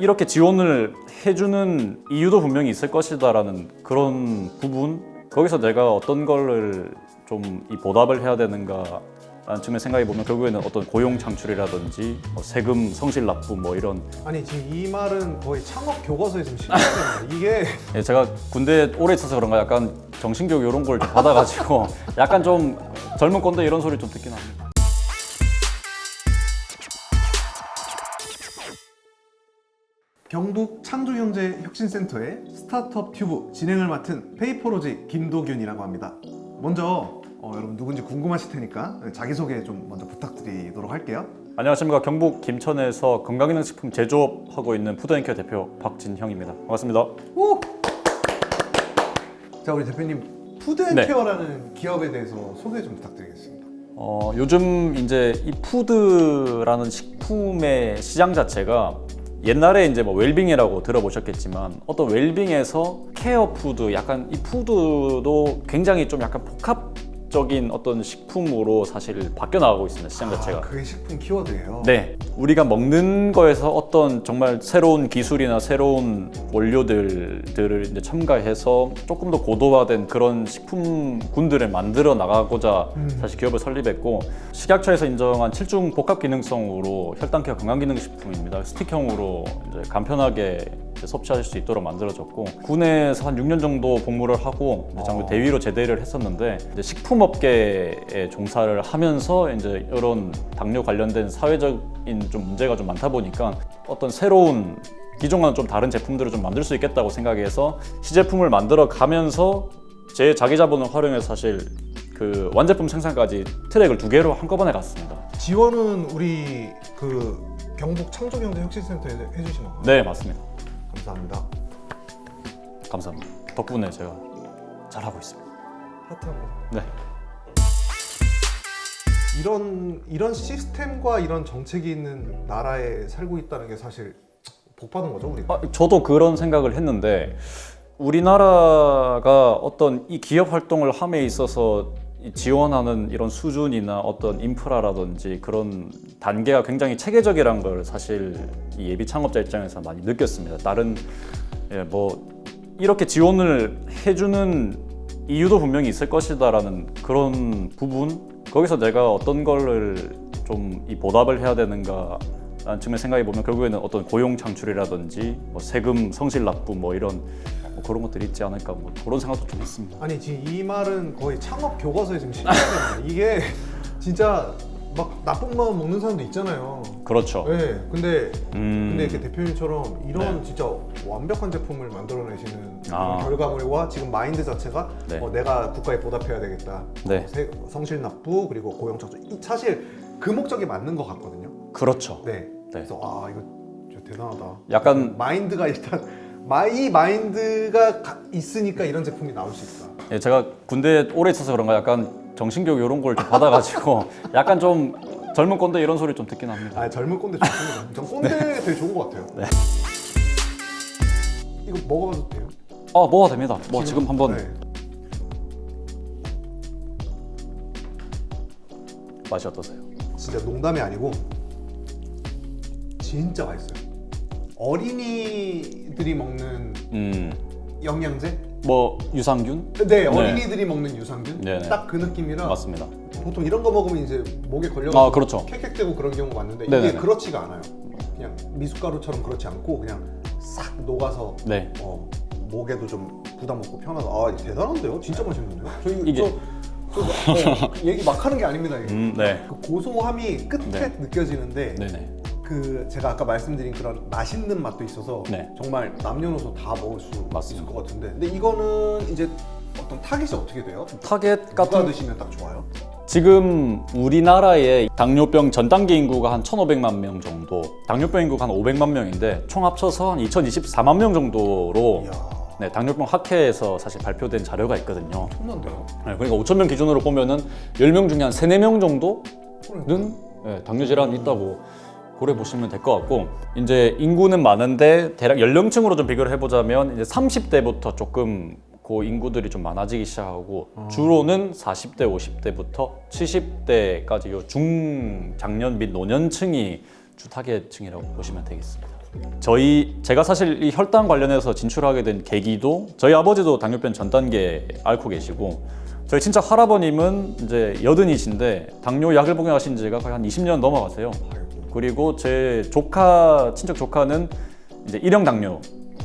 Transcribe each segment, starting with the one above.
이렇게 지원을 해주는 이유도 분명히 있을 것이다라는 그런 부분 거기서 내가 어떤 거를 좀이 보답을 해야 되는가 라는 측면 생각해 보면 결국에는 어떤 고용 창출이라든지 뭐 세금 성실 납부 뭐 이런 아니 지금 이 말은 거의 창업 교과서에 지금 실려있는 이게 예, 제가 군대 오래 있어서 그런가 약간 정신교육 이런 걸좀 받아가지고 약간 좀 젊은 건데 이런 소리 좀 듣긴 합니다. 경북 창조경제혁신센터의 스타트업 튜브 진행을 맡은 페이퍼로지 김도균이라고 합니다. 먼저 어, 여러분 누군지 궁금하실 테니까 자기소개 좀 먼저 부탁드리도록 할게요. 안녕하십니까 경북 김천에서 건강기능식품 제조업하고 있는 푸드앤케어 대표 박진형입니다. 반갑습니다. 오! 자 우리 대표님 푸드앤케어라는 기업에 대해서 소개 좀 부탁드리겠습니다. 어, 요즘 이제 이 푸드라는 식품의 시장 자체가 옛날에 이제 뭐 웰빙이라고 들어보셨겠지만 어떤 웰빙에서 케어 푸드 약간 이 푸드도 굉장히 좀 약간 복합 적인 어떤 식품으로 사실 바뀌어 나가고 있습니다 시장 자체가. 아, 그게 식품 키워드예요. 네, 우리가 먹는 거에서 어떤 정말 새로운 기술이나 새로운 원료들을 이제 첨가해서 조금 더 고도화된 그런 식품군들을 만들어 나가고자 사실 기업을 설립했고 식약처에서 인정한 7중 복합 기능성으로 혈당케어 건강기능식품입니다. 스틱형으로 이제 간편하게 섭취하실 수 있도록 만들어졌고 군에서 한 6년 정도 복무를 하고 이제 장교 아. 대위로 제대를 했었는데 이제 식품업계에 종사를 하면서 이제 이런 당뇨 관련된 사회적인 좀 문제가 좀 많다 보니까 어떤 새로운 기존과는 좀 다른 제품들을 좀 만들 수 있겠다고 생각해서 시제품을 만들어 가면서 제 자기 자본을 활용해서 사실 그 완제품 생산까지 트랙을 두 개로 한꺼번에 갔습니다. 지원은 우리 그 경북 창조경제혁신센터에 해주신 건가요? 네, 맞습니다. 감사합니다. 감사합니다. 덕분에 제가 잘하고 있습니다. 하트하고. 네. 이런 이런 시스템과 이런 정책이 있는 나라에 살고 있다는 게 사실 복 받은 거죠 우리가. 아, 저도 그런 생각을 했는데 우리나라가 어떤 이 기업 활동을 함에 있어서 이 지원하는 이런 수준이나 어떤 인프라라든지 그런 단계가 굉장히 체계적이라는 걸 사실 이 예비 창업자 입장에서 많이 느꼈습니다. 다른 예, 뭐 이렇게 지원을 해주는 이유도 분명히 있을 것이다라는 그런 부분 거기서 내가 어떤 거를 좀이 보답을 해야 되는가 라는 측면 생각해 보면 결국에는 어떤 고용 창출이라든지 뭐 세금 성실 납부 뭐 이런 뭐 그런 것들이 있지 않을까 뭐 그런 생각도 좀 했습니다. 아니 지금 이 말은 거의 창업 교과서에 지금 실려있는 이게 진짜 막 나쁜 마음 먹는 사람도 있잖아요. 그렇죠. 네, 근데 음, 근데 이렇게 대표님처럼 이런 네. 진짜 완벽한 제품을 만들어내시는 아. 그런 결과물과 지금 마인드 자체가 네. 어, 내가 국가에 보답해야 되겠다. 네. 어, 세- 성실 납부 그리고 고용 창출. 이- 사실 그 목적이 맞는 것 같거든요. 그렇죠. 네. 네. 그래서 아 이거 진짜 대단하다. 약간 마인드가 일단 마 이 마인드가 가- 있으니까 이런 제품이 나올 수 있다. 예, 제가 군대 오래 있어서 그런가 약간 정신교육 이런 걸 좀 받아가지고 약간 좀 젊은 건데 이런 소리 좀 듣긴 합니다. 아 젊은 꼰대 좋습니다. 전 꼰대 되게 좋은 것 같아요. 네. 이거 먹어봐도 돼요? 아, 뭐가 됩니다. 뭐 지금 한번 네. 맛이 어떠세요? 진짜 농담이 아니고 진짜 맛있어요. 어린이들이 먹는 음, 영양제? 뭐 유산균? 네, 어린이들이 먹는 유산균? 네네. 딱 그 느낌이라 맞습니다. 보통 이런 거 먹으면 이제 목에 걸려가지고 아, 그렇죠. 캑캑대고 그런 경우가 많은데 네네네. 이게 그렇지가 않아요. 그냥 미숫가루처럼 그렇지 않고 그냥 싹 녹아서 네. 어, 목에도 좀 부담 없고 편하다. 아 대단한데요? 진짜 맛있는데요? 저 이거 이게- 저, 저 어, 얘기 막 하는 게 아닙니다. 이게. 음, 네. 그 고소함이 끝에 네. 느껴지는데 네네. 그 제가 아까 말씀드린 그런 맛있는 맛도 있어서 네. 정말 남녀노소 다 먹을 수 맞습니다. 있을 것 같은데 근데 이거는 이제 어떤 타깃이 어떻게 돼요? 타겟 누가 같은 드시면 딱 좋아요? 지금 우리나라의 당뇨병 전 단계 인구가 한 1,500만 명 정도, 당뇨병 인구가 한 500만 명인데 총 합쳐서 한 2,024만 명 정도로 이야 네, 당뇨병 학회에서 사실 발표된 자료가 있거든요. 엄청난데요? 네, 그러니까 5천 명 기준으로 보면은 10명 중에 한 3, 4명 정도는 그러니까. 네, 당뇨 질환이 있다고 고려 보시면 될 것 같고 이제 인구는 많은데 대략 연령층으로 좀 비교를 해보자면 이제 30대부터 조금 그 인구들이 좀 많아지기 시작하고 주로는 40대, 50대부터 70대까지 요 중장년 및 노년층이 주 타겟층이라고 보시면 되겠습니다. 저희 제가 사실 이 혈당 관련해서 진출하게 된 계기도 저희 아버지도 당뇨병 전 단계 앓고 계시고 저희 친척 할아버님은 이제 여든이신데 당뇨 약을 복용하신 지가 거의 한 20년 넘어가세요. 그리고 제 조카 친척 조카는 이제 일형 당뇨.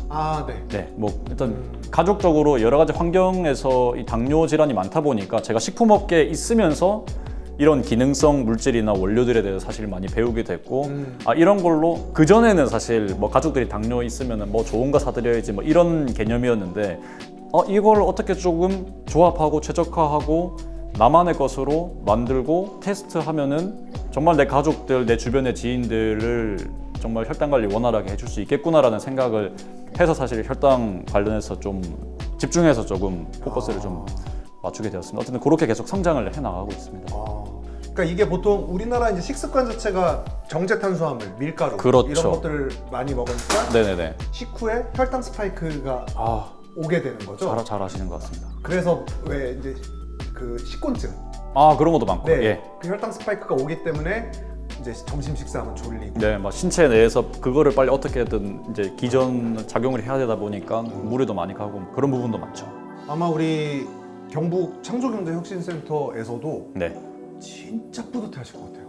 아, 네. 네, 뭐 일단 가족적으로 여러 가지 환경에서 이 당뇨 질환이 많다 보니까 제가 식품업계에 있으면서 이런 기능성 물질이나 원료들에 대해서 사실 많이 배우게 됐고 음. 아 이런 걸로 그 전에는 사실 뭐 가족들이 당뇨 있으면은 뭐 좋은 거 사드려야지 뭐 이런 개념이었는데 어 이걸 어떻게 조금 조합하고 최적화하고 나만의 것으로 만들고 테스트하면은 정말 내 가족들 내 주변의 지인들을 정말 혈당 관리 원활하게 해줄 수 있겠구나라는 생각을 해서 사실 혈당 관련해서 좀 집중해서 조금 포커스를 좀 맞추게 되었습니다. 어쨌든 그렇게 계속 성장을 해 나가고 있습니다. 아, 그러니까 이게 보통 우리나라 이제 식습관 자체가 정제 탄수화물, 밀가루 그렇죠. 이런 것들을 많이 먹으니까 네네네. 식후에 혈당 스파이크가 아, 오게 되는 거죠. 잘, 잘 하시는 것 같습니다. 그래서 왜 이제 그 식곤증, 아 그런 것도 많고 네, 예. 그 혈당 스파이크가 오기 때문에 이제 점심 식사하면 졸리고 네, 막 신체 내에서 그거를 빨리 어떻게든 이제 기전 작용을 해야 되다 보니까 무리도 많이 가고 그런 부분도 많죠. 아마 우리 경북 창조경제혁신센터에서도 네. 진짜 뿌듯해하실 것 같아요.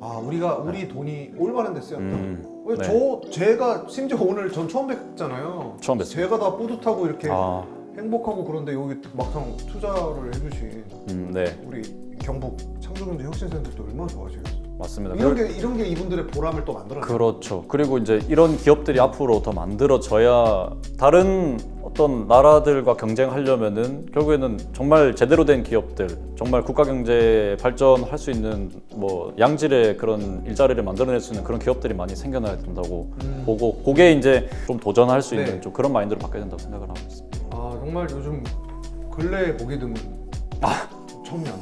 아 우리가 우리 돈이 올바른 데 쓰였다. 음, 왜 네. 저 제가 심지어 오늘 전 처음 뵙잖아요. 처음 뵀습니다. 제가 다 뿌듯하고 이렇게 아, 행복하고 그런데 여기 막상 투자를 해주신 음, 네, 우리 경북 창조경제 혁신센터도 얼마나 좋아하시겠어요. 맞습니다. 이런 게 이런 게 이분들의 보람을 또 만들어내요. 그렇죠. 그리고 이제 이런 기업들이 앞으로 더 만들어져야 다른 어떤 나라들과 경쟁하려면은 결국에는 정말 제대로 된 기업들, 정말 국가 경제 발전할 수 있는 뭐 양질의 그런 일자리를 만들어낼 수 있는 그런 기업들이 많이 생겨나야 된다고 음. 보고 그게 이제 좀 도전할 수 네. 있는 좀 그런 마인드로 바뀌어야 된다고 생각을 하고 있습니다. 아 정말 요즘 근래에 보기 드문 청년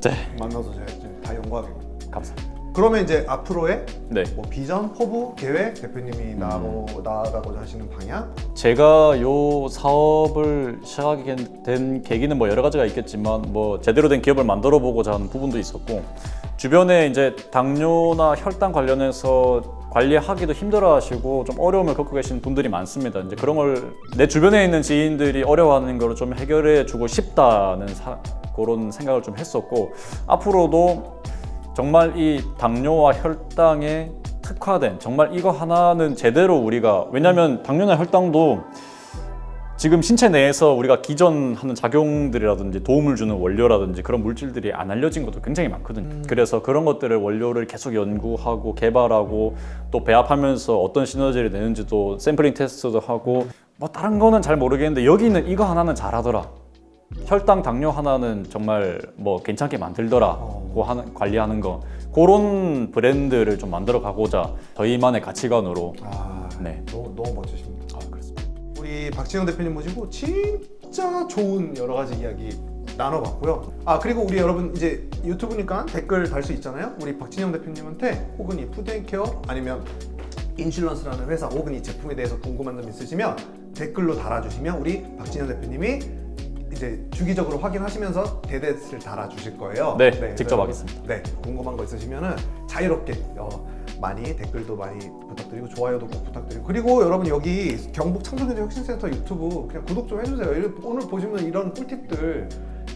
네, 만나서 제가 지금 다 영광입니다. 감사합니다. 그러면 이제 앞으로의 네. 뭐 비전, 포부, 계획 대표님이 음. 나아가고 나아가고자 하시는 방향 제가 요 사업을 시작하게 된 계기는 뭐 여러 가지가 있겠지만 뭐 제대로 된 기업을 만들어 보고자 하는 부분도 있었고 주변에 이제 당뇨나 혈당 관련해서 관리하기도 힘들어하시고 좀 어려움을 겪고 계신 분들이 많습니다. 이제 그런 걸 내 주변에 있는 지인들이 어려워하는 걸 좀 해결해 주고 싶다는 사- 그런 생각을 좀 했었고 앞으로도 정말 이 당뇨와 혈당에 특화된 정말 이거 하나는 제대로 우리가 왜냐하면 당뇨나 혈당도 지금 신체 내에서 우리가 기전하는 작용들이라든지 도움을 주는 원료라든지 그런 물질들이 안 알려진 것도 굉장히 많거든요. 그래서 그런 것들을 원료를 계속 연구하고 개발하고 또 배합하면서 어떤 시너지를 내는지도 샘플링 테스트도 하고 뭐 다른 거는 잘 모르겠는데 여기는 이거 하나는 잘하더라. 혈당 당뇨 하나는 정말 뭐 괜찮게 만들더라고 하는 관리하는 거 그런 브랜드를 좀 만들어 가고자 저희만의 가치관으로 아 네. 너무, 너무 멋지십니다. 아, 그렇습니다. 우리 박진영 대표님 모시고 진짜 좋은 여러 가지 이야기 나눠봤고요. 아 그리고 우리 여러분 이제 유튜브니까 댓글 달 수 있잖아요. 우리 박진영 대표님한테 혹은 이 푸드앤케어 아니면 인슐런스라는 회사 혹은 이 제품에 대해서 궁금한 점 있으시면 댓글로 달아주시면 우리 박진영 대표님이 이제 주기적으로 확인하시면서 대댓을 달아주실 거예요. 네, 그래서 직접 하겠습니다. 네, 궁금한 거 있으시면은 자유롭게 어, 많이 댓글도 많이 부탁드리고 좋아요도 꼭 부탁드리고 그리고 여러분 여기 경북 창조경제 혁신센터 유튜브 그냥 구독 좀 해주세요. 오늘 보시면 이런 꿀팁들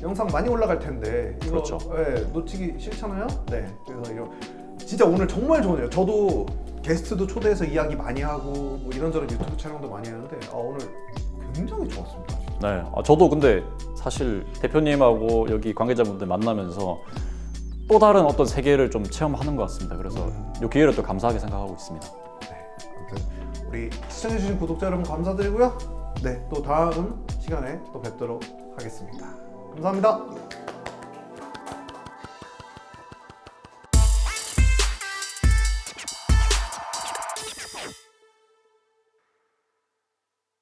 영상 많이 올라갈 텐데 이거 그렇죠. 예, 놓치기 싫잖아요. 네, 그래서 이런 진짜 오늘 정말 좋네요. 저도 게스트도 초대해서 이야기 많이 하고 뭐 이런저런 유튜브 촬영도 많이 하는데 아, 오늘 굉장히 좋았습니다. 네, 아, 저도 근데 사실 대표님하고 여기 관계자분들 만나면서 또 다른 어떤 세계를 좀 체험하는 것 같습니다. 그래서 이 기회를 또 감사하게 생각하고 있습니다. 네, 아무튼 우리 시청해주신 구독자 여러분 감사드리고요. 네, 또 다음 시간에 또 뵙도록 하겠습니다. 감사합니다.